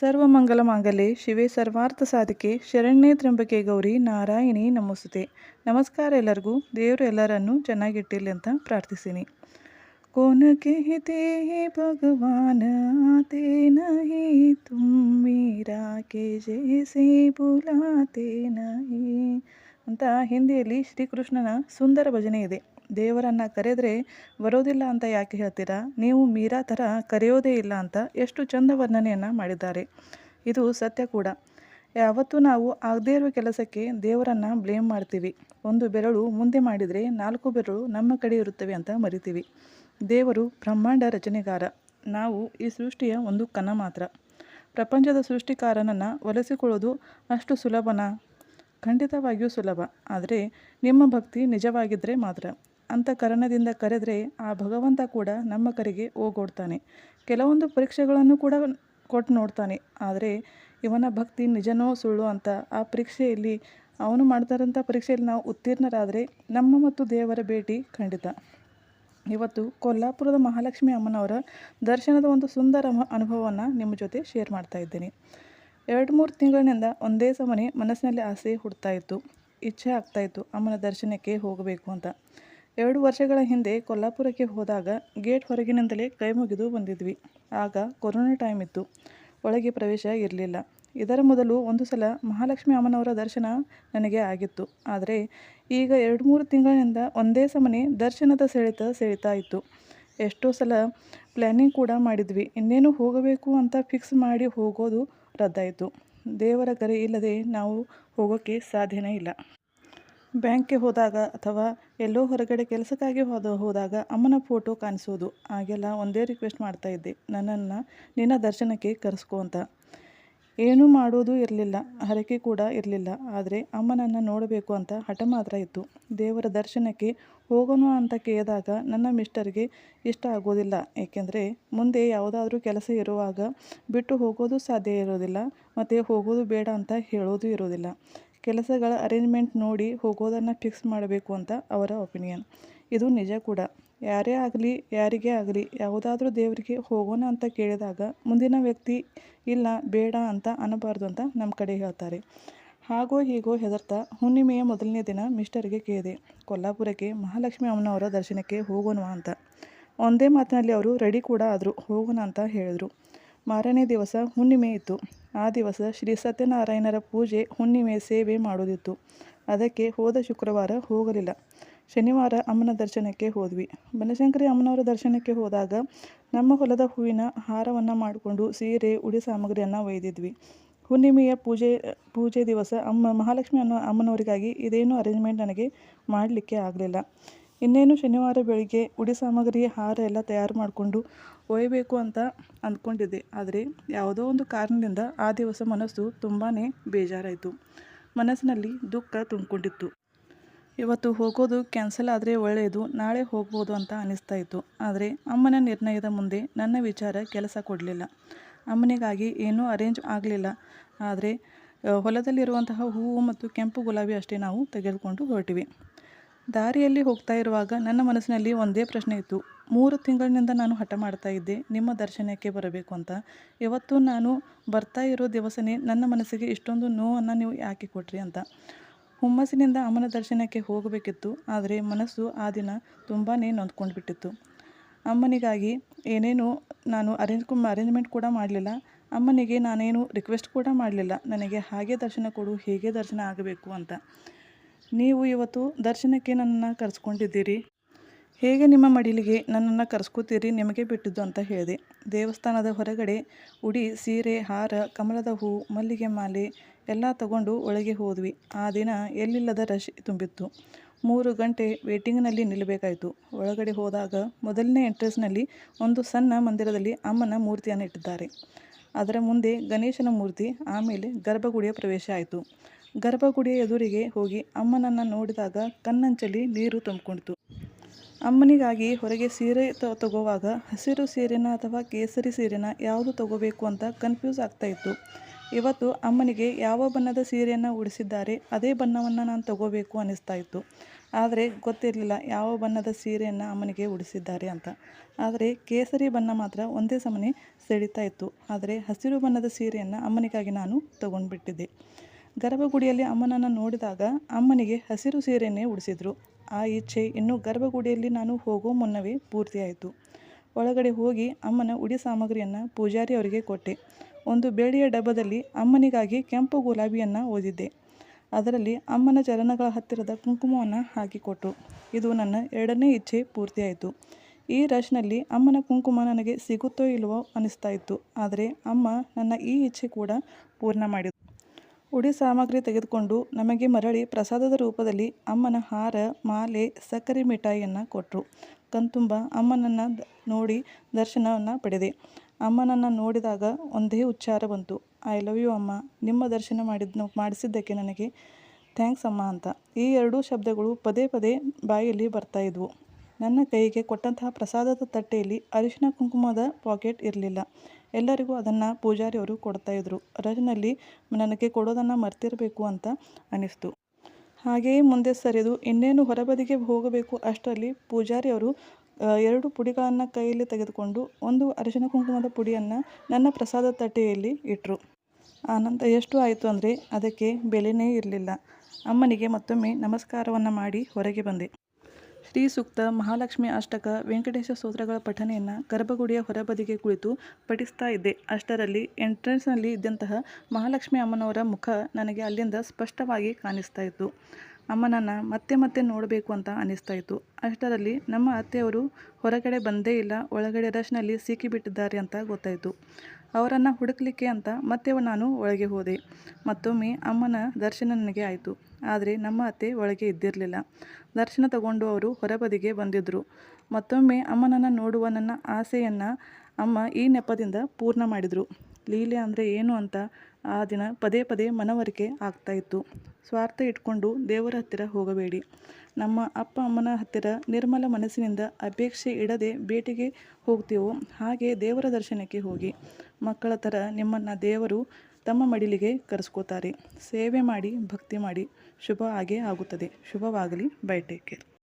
ಸರ್ವ ಮಂಗಲ ಮಾಂಗಲ್ಯ ಶಿವೇ ಸರ್ವಾರ್ಥ ಸಾಧಕೆ ಶರಣ್ಯ ತ್ರಂಬಕೆ ಗೌರಿ ನಾರಾಯಣಿ ನಮಸ್ತೆ. ನಮಸ್ಕಾರ ಎಲ್ಲರಿಗೂ. ದೇವರು ಎಲ್ಲರನ್ನು ಚೆನ್ನಾಗಿಟ್ಟಿರಲಿ ಅಂತ ಪ್ರಾರ್ಥಿಸೀನಿ. ಕೋನ ಕೇತೆ ಭಗವಾನ, ಆತೆ ನಹಿ ತುಮ್ಮೀರಾ ಕೆ ಜೇಸೆ ಬುಲಾತೆ ನಹಿ ಅಂತ ಹಿಂದಿಯಲ್ಲಿ ಶ್ರೀಕೃಷ್ಣನ ಸುಂದರ ಭಜನೆ ಇದೆ. ದೇವರನ್ನು ಕರೆದರೆ ಬರೋದಿಲ್ಲ ಅಂತ ಯಾಕೆ ಹೇಳ್ತೀರಾ? ನೀವು ಮೀರಾ ಥರ ಕರೆಯೋದೇ ಇಲ್ಲ ಅಂತ ಎಷ್ಟು ಚಂದ ವರ್ಣನೆಯನ್ನು ಮಾಡಿದ್ದಾರೆ. ಇದು ಸತ್ಯ ಕೂಡ. ಯಾವತ್ತೂ ನಾವು ಆಗದೇ ಇರುವ ಕೆಲಸಕ್ಕೆ ದೇವರನ್ನು ಬ್ಲೇಮ್ ಮಾಡ್ತೀವಿ. ಒಂದು ಬೆರಳು ಮುಂದೆ ಮಾಡಿದರೆ ನಾಲ್ಕು ಬೆರಳು ನಮ್ಮ ಕಡೆ ಇರುತ್ತವೆ ಅಂತ ಮರಿತೀವಿ. ದೇವರು ಬ್ರಹ್ಮಾಂಡ ರಚನೆಗಾರ. ನಾವು ಈ ಸೃಷ್ಟಿಯ ಒಂದು ಕಣ ಮಾತ್ರ. ಪ್ರಪಂಚದ ಸೃಷ್ಟಿಕಾರನನ್ನು ಒಲಿಸಿಕೊಳ್ಳೋದು ಅಷ್ಟು ಸುಲಭನಾ? ಖಂಡಿತವಾಗಿಯೂ ಸುಲಭ. ಆದರೆ ನಿಮ್ಮ ಭಕ್ತಿ ನಿಜವಾಗಿದ್ದರೆ ಮಾತ್ರ. ಅಂತ ಕರಣದಿಂದ ಕರೆದರೆ ಆ ಭಗವಂತ ಕೂಡ ನಮ್ಮ ಕರೆಗೆ ಓಗೊಡ್ತಾನೆ ಕೆಲವೊಂದು ಪರೀಕ್ಷೆಗಳನ್ನು ಕೂಡ ಕೊಟ್ಟು ನೋಡ್ತಾನೆ. ಆದರೆ ಇವನ ಭಕ್ತಿ ನಿಜನೋ ಸುಳ್ಳು ಅಂತ ಆ ಪರೀಕ್ಷೆಯಲ್ಲಿ ಅವನು ಮಾಡ್ತಾರಂಥ ಪರೀಕ್ಷೆಯಲ್ಲಿ ನಾವು ಉತ್ತೀರ್ಣರಾದರೆ ನಮ್ಮ ಮತ್ತು ದೇವರ ಭೇಟಿ ಖಂಡಿತ. ಇವತ್ತು ಕೊಲ್ಲಾಪುರದ ಮಹಾಲಕ್ಷ್ಮಿ ಅಮ್ಮನವರ ದರ್ಶನದ ಒಂದು ಸುಂದರ ಅನುಭವವನ್ನು ನಿಮ್ಮ ಜೊತೆ ಶೇರ್ ಮಾಡ್ತಾ ಇದ್ದೇನೆ. ಎರಡು ಮೂರು ತಿಂಗಳಿನಿಂದ ಒಂದೇ ಸಮನೆ ಮನಸ್ಸಿನಲ್ಲಿ ಆಸೆ ಹುಡ್ತಾ ಇತ್ತು. ಇಚ್ಛೆ ಆಗ್ತಾಯಿತ್ತು ಅಮ್ಮನ ದರ್ಶನಕ್ಕೆ ಹೋಗಬೇಕು ಅಂತ. ಎರಡು ವರ್ಷಗಳ ಹಿಂದೆ ಕೊಲ್ಲಾಪುರಕ್ಕೆ ಹೋದಾಗ ಗೇಟ್ ಹೊರಗಿನಿಂದಲೇ ಕೈ ಮುಗಿದು ಬಂದಿದ್ವಿ. ಆಗ ಕೊರೋನಾ ಟೈಮ್ ಇತ್ತು. ಒಳಗೆ ಪ್ರವೇಶ ಇರಲಿಲ್ಲ. ಇದರ ಮೊದಲು ಒಂದು ಸಲ ಮಹಾಲಕ್ಷ್ಮಿ ಅಮ್ಮನವರ ದರ್ಶನ ನನಗೆ ಆಗಿತ್ತು. ಆದರೆ ಈಗ ಎರಡು ಮೂರು ತಿಂಗಳಿನಿಂದ ಒಂದೇ ಸಮನೆ ದರ್ಶನದ ಸೆಳೆತ ಸೆಳೀತಾ ಇತ್ತು. ಎಷ್ಟೋ ಸಲ ಪ್ಲ್ಯಾನಿಂಗ್ ಕೂಡ ಮಾಡಿದ್ವಿ. ಇನ್ನೇನು ಹೋಗಬೇಕು ಅಂತ ಫಿಕ್ಸ್ ಮಾಡಿ ಹೋಗೋದು ರದ್ದಾಯಿತು. ದೇವರ ಕರೆ ಇಲ್ಲದೆ ನಾವು ಹೋಗೋಕ್ಕೆ ಸಾಧ್ಯನೇ ಇಲ್ಲ. ಬ್ಯಾಂಕ್ಗೆ ಹೋದಾಗ ಅಥವಾ ಎಲ್ಲೋ ಹೊರಗಡೆ ಕೆಲಸಕ್ಕಾಗಿ ಹೋದ ಹೋದಾಗ ಅಮ್ಮನ ಫೋಟೋ ಕಾಣಿಸೋದು. ಆಗೆಲ್ಲ ಒಂದೇ ರಿಕ್ವೆಸ್ಟ್ ಮಾಡ್ತಾ ಇದ್ದೆ. ನನ್ನನ್ನು ನಿನ್ನ ದರ್ಶನಕ್ಕೆ ಕರೆಸ್ಕೊ ಅಂತ. ಏನೂ ಮಾಡೋದು ಇರಲಿಲ್ಲ. ಹರಕೆ ಕೂಡ ಇರಲಿಲ್ಲ. ಆದರೆ ಅಮ್ಮನನ್ನು ನೋಡಬೇಕು ಅಂತ ಹಠ ಮಾತ್ರ ಇತ್ತು. ದೇವರ ದರ್ಶನಕ್ಕೆ ಹೋಗೋಣ ಅಂತ ಕೇಳಿದಾಗ ನನ್ನ ಮಿಸ್ಟರ್ಗೆ ಇಷ್ಟ ಆಗೋದಿಲ್ಲ. ಏಕೆಂದರೆ ಮುಂದೆ ಯಾವುದಾದ್ರೂ ಕೆಲಸ ಇರುವಾಗ ಬಿಟ್ಟು ಹೋಗೋದು ಸಾಧ್ಯ ಇರೋದಿಲ್ಲ. ಮತ್ತು ಹೋಗೋದು ಬೇಡ ಅಂತ ಹೇಳೋದು ಇರೋದಿಲ್ಲ. ಕೆಲಸಗಳ ಅರೇಂಜ್ಮೆಂಟ್ ನೋಡಿ ಹೋಗೋದನ್ನು ಫಿಕ್ಸ್ ಮಾಡಬೇಕು ಅಂತ ಅವರ ಒಪಿನಿಯನ್ ಇದು ನಿಜ ಕೂಡ. ಯಾರೇ ಆಗಲಿ, ಯಾರಿಗೇ ಆಗಲಿ, ಯಾವುದಾದ್ರೂ ದೇವರಿಗೆ ಹೋಗೋಣ ಅಂತ ಕೇಳಿದಾಗ ಮುಂದಿನ ವ್ಯಕ್ತಿ ಇಲ್ಲ, ಬೇಡ ಅಂತ ಅನ್ನಬಾರ್ದು ಅಂತ ನಮ್ಮ ಕಡೆ ಹೇಳ್ತಾರೆ. ಹಾಗೋ ಹೀಗೋ ಹೆದರ್ತಾ ಹುಣ್ಣಿಮೆಯ ಮೊದಲನೇ ದಿನ ಮಿಸ್ಟರ್ಗೆ ಕೇಳಿದೆ ಕೊಲ್ಲಾಪುರಕ್ಕೆ ಮಹಾಲಕ್ಷ್ಮಿ ಅಮ್ಮನವರ ದರ್ಶನಕ್ಕೆ ಹೋಗೋಣ ಅಂತ. ಒಂದೇ ಮಾತಿನಲ್ಲಿ ಅವರು, ರೆಡಿ ಕೂಡ ಆದರು ಹೋಗೋಣ ಅಂತ ಹೇಳಿದರು. ಮಾರನೇ ದಿವಸ ಹುಣ್ಣಿಮೆ ಇತ್ತು. ಆ ದಿವಸ ಶ್ರೀ ಸತ್ಯನಾರಾಯಣರ ಪೂಜೆ, ಹುಣ್ಣಿಮೆ ಸೇವೆ ಮಾಡೋದಿತ್ತು ಅದಕ್ಕೆ ಹೋದ ಶುಕ್ರವಾರ ಹೋಗಲಿಲ್ಲ. ಶನಿವಾರ ಅಮ್ಮನ ದರ್ಶನಕ್ಕೆ ಹೋದ್ವಿ. ಬನಶಂಕರಿ ಅಮ್ಮನವರ ದರ್ಶನಕ್ಕೆ ಹೋದಾಗ ನಮ್ಮ ಹೊಲದ ಹೂವಿನ ಹಾರವನ್ನು ಮಾಡಿಕೊಂಡು ಸೀರೆ, ಉಡಿ ಸಾಮಗ್ರಿಯನ್ನು ಒಯ್ದಿದ್ವಿ. ಹುಣ್ಣಿಮೆಯ ಪೂಜೆ ಪೂಜೆ ದಿವಸ ಅಮ್ಮ ಮಹಾಲಕ್ಷ್ಮಿ ಅನ್ನೋ ಅಮ್ಮನವರಿಗಾಗಿ ಇದೇನು ಅರೇಂಜ್ಮೆಂಟ್ ನನಗೆ ಮಾಡಲಿಕ್ಕೆ ಆಗಲಿಲ್ಲ. ಇನ್ನೇನು ಶನಿವಾರ ಬೆಳಿಗ್ಗೆ ಉಡಿ ಸಾಮಗ್ರಿ ಹಾರ ಎಲ್ಲ ತಯಾರು ಮಾಡಿಕೊಂಡು ಒಯ್ಯಬೇಕು ಅಂತ ಅಂದ್ಕೊಂಡಿದ್ದೆ. ಆದರೆ ಯಾವುದೋ ಒಂದು ಕಾರಣದಿಂದ ಆ ದಿವಸ ಮನಸ್ಸು ತುಂಬಾ ಬೇಜಾರಾಯಿತು. ಮನಸ್ಸಿನಲ್ಲಿ ದುಃಖ ತುಂಬಿಕೊಂಡಿತ್ತು. ಇವತ್ತು ಹೋಗೋದು ಕ್ಯಾನ್ಸಲ್ ಆದರೆ ಒಳ್ಳೆಯದು ನಾಳೆ ಹೋಗ್ಬೋದು ಅಂತ ಅನ್ನಿಸ್ತಾ ಇತ್ತು. ಆದರೆ ಅಮ್ಮನ ನಿರ್ಣಯದ ಮುಂದೆ ನನ್ನ ವಿಚಾರ ಕೆಲಸ ಕೊಡಲಿಲ್ಲ. ಅಮ್ಮನಿಗಾಗಿ ಏನೂ ಅರೇಂಜ್ ಆಗಲಿಲ್ಲ. ಆದರೆ ಹೊಲದಲ್ಲಿರುವಂತಹ ಹೂವು ಮತ್ತು ಕೆಂಪು ಗುಲಾಬಿ ಅಷ್ಟೇ ನಾವು ತೆಗೆದುಕೊಂಡು ಹೊರಟಿವಿ. ದಾರಿಯಲ್ಲಿ ಹೋಗ್ತಾ ಇರುವಾಗ ನನ್ನ ಮನಸ್ಸಿನಲ್ಲಿ ಒಂದೇ ಪ್ರಶ್ನೆ ಇತ್ತು. ಮೂರು ತಿಂಗಳಿನಿಂದ ನಾನು ಹಠ ಮಾಡ್ತಾ ಇದ್ದೆ, ನಿಮ್ಮ ದರ್ಶನಕ್ಕೆ ಬರಬೇಕು ಅಂತ. ಇವತ್ತು ನಾನು ಬರ್ತಾ ಇರೋ ದಿವಸನೇ ನನ್ನ ಮನಸ್ಸಿಗೆ ಇಷ್ಟೊಂದು ನೋವನ್ನು ನೀವು ಯಾಕೆ ಕೊಟ್ರಿ ಅಂತ. ಹುಮ್ಮಸ್ಸಿನಿಂದ ಅಮ್ಮನ ದರ್ಶನಕ್ಕೆ ಹೋಗಬೇಕಿತ್ತು, ಆದರೆ ಮನಸ್ಸು ಆ ದಿನ ತುಂಬಾ ನೊಂದ್ಕೊಂಡು ಬಿಟ್ಟಿತ್ತು ಅಮ್ಮನಿಗಾಗಿ ಏನೇನು ನಾನು ಅರೇಂಜ್ ಅರೇಂಜ್ಮೆಂಟ್ ಕೂಡ ಮಾಡಲಿಲ್ಲ. ಅಮ್ಮನಿಗೆ ನಾನೇನು ರಿಕ್ವೆಸ್ಟ್ ಕೂಡ ಮಾಡಲಿಲ್ಲ. ನನಗೆ ಹಾಗೆ ದರ್ಶನ ಕೊಡು, ಹೇಗೆ ದರ್ಶನ ಆಗಬೇಕು ಅಂತ. ನೀವು ಇವತ್ತು ದರ್ಶನಕ್ಕೆ ನನ್ನನ್ನು ಕರೆಸ್ಕೊಂಡಿದ್ದೀರಿ. ಹೇಗೆ ನಿಮ್ಮ ಮಡಿಲಿಗೆ ನನ್ನನ್ನು ಕರೆಸ್ಕೋತೀರಿ ನಿಮಗೆ ಬಿಟ್ಟಿದ್ದು ಅಂತ ಹೇಳಿದೆ. ದೇವಸ್ಥಾನದ ಹೊರಗಡೆ ಉಡಿ, ಸೀರೆ, ಹಾರ, ಕಮಲದ ಹೂ, ಮಲ್ಲಿಗೆ ಮಾಲೆ ಎಲ್ಲ ತಗೊಂಡು ಒಳಗೆ ಹೋದ್ವಿ. ಆ ದಿನ ಎಲ್ಲಿಲ್ಲದ ರಶ್ ತುಂಬಿತ್ತು. ಮೂರು ಗಂಟೆ ವೇಟಿಂಗ್ನಲ್ಲಿ ನಿಲ್ಲಬೇಕಾಯಿತು. ಒಳಗಡೆ ಹೋದಾಗ ಮೊದಲನೇ ಎಂಟ್ರೆನ್ಸ್ನಲ್ಲಿ ಒಂದು ಸಣ್ಣ ಮಂದಿರದಲ್ಲಿ ಅಮ್ಮನ ಮೂರ್ತಿಯನ್ನು ಇಟ್ಟಿದ್ದಾರೆ. ಅದರ ಮುಂದೆ ಗಣೇಶನ ಮೂರ್ತಿ, ಆಮೇಲೆ ಗರ್ಭಗುಡಿಯ ಪ್ರವೇಶ ಆಯಿತು. ಗರ್ಭಗುಡಿಯ ಎದುರಿಗೆ ಹೋಗಿ ಅಮ್ಮನನ್ನು ನೋಡಿದಾಗ ಕಣ್ಣಂಚಲಿ ನೀರು ತುಂಬಿಕೊಂಡಿತು. ಅಮ್ಮನಿಗಾಗಿ ಹೊರಗೆ ಸೀರೆ ತಗೋವಾಗ ಹಸಿರು ಸೀರೆನ ಅಥವಾ ಕೇಸರಿ ಸೀರೆನ ಯಾವುದು ತಗೋಬೇಕು ಅಂತ ಕನ್ಫ್ಯೂಸ್ ಆಗ್ತಾಯಿತ್ತು ಇವತ್ತು ಅಮ್ಮನಿಗೆ ಯಾವ ಬಣ್ಣದ ಸೀರೆಯನ್ನು ಉಡಿಸಿದ್ದಾರೆ, ಅದೇ ಬಣ್ಣವನ್ನು ನಾನು ತಗೋಬೇಕು ಅನ್ನಿಸ್ತಾ ಇತ್ತು. ಆದರೆ ಗೊತ್ತಿರಲಿಲ್ಲ ಯಾವ ಬಣ್ಣದ ಸೀರೆಯನ್ನು ಅಮ್ಮನಿಗೆ ಉಡಿಸಿದ್ದಾರೆ ಅಂತ. ಆದರೆ ಕೇಸರಿ ಬಣ್ಣ ಮಾತ್ರ ಒಂದೇ ಸಮನೆ ಸೆಳೀತಾ ಇತ್ತು. ಆದರೆ ಹಸಿರು ಬಣ್ಣದ ಸೀರೆಯನ್ನು ಅಮ್ಮನಿಗಾಗಿ ನಾನು ತಗೊಂಡ್ಬಿಟ್ಟಿದ್ದೆ. ಗರ್ಭಗುಡಿಯಲ್ಲಿ ಅಮ್ಮನನ್ನು ನೋಡಿದಾಗ ಅಮ್ಮನಿಗೆ ಹಸಿರು ಸೀರೆಯನ್ನೇ ಉಡಿಸಿದ್ರು. ಆ ಇಚ್ಛೆ ಇನ್ನು ಗರ್ಭಗುಡಿಯಲ್ಲಿ ನಾನು ಹೋಗೋ ಮುನ್ನವೇ ಪೂರ್ತಿಯಾಯಿತು. ಒಳಗಡೆ ಹೋಗಿ ಅಮ್ಮನ ಉಡಿ ಸಾಮಗ್ರಿಯನ್ನು ಪೂಜಾರಿ ಅವರಿಗೆ ಕೊಟ್ಟೆ. ಒಂದು ಬೆಳ್ಳಿಯ ಡಬ್ಬದಲ್ಲಿ ಅಮ್ಮನಿಗಾಗಿ ಕೆಂಪು ಗುಲಾಬಿಯನ್ನು ಓದಿದ್ದೆ. ಅದರಲ್ಲಿ ಅಮ್ಮನ ಚರಣಗಳ ಹತ್ತಿರದ ಕುಂಕುಮವನ್ನು ಹಾಕಿಕೊಟ್ಟರು ಇದು ನನ್ನ ಎರಡನೇ ಇಚ್ಛೆ ಪೂರ್ತಿಯಾಯಿತು. ಈ ರಶ್ನಲ್ಲಿ ಅಮ್ಮನ ಕುಂಕುಮ ನನಗೆ ಸಿಗುತ್ತೋ ಇಲ್ಲವೋ ಅನಿಸ್ತಾ ಇತ್ತು. ಆದರೆ ಅಮ್ಮ ನನ್ನ ಈ ಇಚ್ಛೆ ಕೂಡ ಪೂರ್ಣ ಮಾಡಿದ್ರು. ಉಡಿ ಸಾಮಗ್ರಿ ತೆಗೆದುಕೊಂಡು ನಮಗೆ ಮರಳಿ ಪ್ರಸಾದದ ರೂಪದಲ್ಲಿ ಅಮ್ಮನ ಹಾರ, ಮಾಲೆ, ಸಕ್ಕರೆ ಮಿಠಾಯಿಯನ್ನು ಕೊಟ್ಟರು ಕಣ್ತುಂಬ ಅಮ್ಮನನ್ನು ನೋಡಿ ದರ್ಶನವನ್ನು ಪಡೆದೆ. ಅಮ್ಮನನ್ನು ನೋಡಿದಾಗ ಒಂದೇ ಉಚ್ಚಾರ ಬಂತು. ಐ ಲವ್ ಯು ಅಮ್ಮ. ನಿಮ್ಮ ದರ್ಶನ ಮಾಡಿದ ಮಾಡಿಸಿದ್ದಕ್ಕೆ ನನಗೆ ಥ್ಯಾಂಕ್ಸ್ ಅಮ್ಮ ಅಂತ. ಈ ಎರಡೂ ಶಬ್ದಗಳು ಪದೇ ಪದೇ ಬಾಯಲ್ಲಿ ಬರ್ತಾ ಇದ್ವು. ನನ್ನ ಕೈಗೆ ಕೊಟ್ಟಂತಹ ಪ್ರಸಾದದ ತಟ್ಟೆಯಲ್ಲಿ ಅರಿಶಿನ ಕುಂಕುಮದ ಪಾಕೆಟ್ ಇರಲಿಲ್ಲ. ಎಲ್ಲರಿಗೂ ಅದನ್ನು ಪೂಜಾರಿಯವರು ಕೊಡ್ತಾ ಇದ್ರು. ರಜನಲ್ಲಿ ನನಗೆ ಕೊಡೋದನ್ನು ಮರ್ತಿರಬೇಕು ಅಂತ ಅನಿಸ್ತು. ಹಾಗೆಯೇ ಮುಂದೆ ಸರಿದು ಇನ್ನೇನು ಹೊರಬದಿಗೆ ಹೋಗಬೇಕು ಅಷ್ಟರಲ್ಲಿ ಪೂಜಾರಿಯವರು ಎರಡು ಪುಡಿಗಳನ್ನು ಕೈಯಲ್ಲಿ ತೆಗೆದುಕೊಂಡು ಒಂದು ಅರಿಶಿನ ಕುಂಕುಮದ ಪುಡಿಯನ್ನು ನನ್ನ ಪ್ರಸಾದ ತಟ್ಟೆಯಲ್ಲಿ ಇಟ್ಟರು ಆನಂತರ ಎಷ್ಟು ಆಯಿತು ಅಂದರೆ ಅದಕ್ಕೆ ಬೆಲೆನೇ ಇರಲಿಲ್ಲ. ಅಮ್ಮನಿಗೆ ಮತ್ತೊಮ್ಮೆ ನಮಸ್ಕಾರವನ್ನು ಮಾಡಿ ಹೊರಗೆ ಬಂದೆ. ಶ್ರೀ ಸೂಕ್ತ ಮಹಾಲಕ್ಷ್ಮಿ ಅಷ್ಟಕ ವೆಂಕಟೇಶ ಸ್ತೋತ್ರಗಳ ಪಠನೆಯನ್ನು ಗರ್ಭಗುಡಿಯ ಹೊರಬದಿಗೆ ಕುಳಿತು ಪಠಿಸ್ತಾ ಇದ್ದೆ. ಅಷ್ಟರಲ್ಲಿ ಎಂಟ್ರೆನ್ಸ್ನಲ್ಲಿ ಇದ್ದಂತಹ ಮಹಾಲಕ್ಷ್ಮಿ ಅಮ್ಮನವರ ಮುಖ ನನಗೆ ಅಲ್ಲಿಂದ ಸ್ಪಷ್ಟವಾಗಿ ಕಾಣಿಸ್ತಾ ಇತ್ತು. ಅಮ್ಮನನ್ನು ಮತ್ತೆ ಮತ್ತೆ ನೋಡಬೇಕು ಅಂತ ಅನಿಸ್ತಾ ಇತ್ತು. ಅಷ್ಟರಲ್ಲಿ ನಮ್ಮ ಅತ್ತೆಯವರು ಹೊರಗಡೆ ಬಂದೇ ಇಲ್ಲ, ಒಳಗಡೆ ರಶ್ನಲ್ಲಿ ಸಿಕ್ಕಿಬಿಟ್ಟಿದ್ದಾರೆ ಅಂತ ಗೊತ್ತಾಯಿತು. ಅವರನ್ನು ಹುಡುಕ್ಲಿಕ್ಕೆ ಅಂತ ಮತ್ತೆ ನಾನು ಒಳಗೆ ಹೋದೆ. ಮತ್ತೊಮ್ಮೆ ಅಮ್ಮನ ದರ್ಶನ ನನಗೆ ಆಯಿತು. ಆದರೆ ನಮ್ಮ ಅತ್ತೆ ಒಳಗೆ ಇದ್ದಿರಲಿಲ್ಲ. ದರ್ಶನ ತಗೊಂಡು ಅವರು ಹೊರಬದಿಗೆ ಬಂದಿದ್ದರು ಮತ್ತೊಮ್ಮೆ ಅಮ್ಮನನ್ನು ನೋಡುವ ನನ್ನ ಆಸೆಯನ್ನು ಅಮ್ಮ ಈ ನೆಪದಿಂದ ಪೂರ್ಣ ಮಾಡಿದರು. ಲೀಲೆ ಅಂದರೆ ಏನು ಅಂತ ಆ ದಿನ ಪದೇ ಪದೇ ಮನವರಿಕೆ ಆಗ್ತಾ ಇತ್ತು. ಸ್ವಾರ್ಥ ಇಟ್ಕೊಂಡು ದೇವರ ಹತ್ತಿರ ಹೋಗಬೇಡಿ. ನಮ್ಮ ಅಪ್ಪ ಅಮ್ಮನ ಹತ್ತಿರ ನಿರ್ಮಲ ಮನಸ್ಸಿನಿಂದ ಅಪೇಕ್ಷೆ ಇಡದೆ ಭೇಟಿಗೆ ಹೋಗ್ತೀವೋ, ಹಾಗೆ ದೇವರ ದರ್ಶನಕ್ಕೆ ಹೋಗಿ. ಮಕ್ಕಳ ಥರ ನಿಮ್ಮನ್ನು ದೇವರು ತಮ್ಮ ಮಡಿಲಿಗೆ ಕರೆಸ್ಕೋತಾರೆ. ಸೇವೆ ಮಾಡಿ, ಭಕ್ತಿ ಮಾಡಿ. ಶುಭ ಆಗೇ ಆಗುತ್ತದೆ. ಶುಭವಾಗಲಿ. Bye, take care.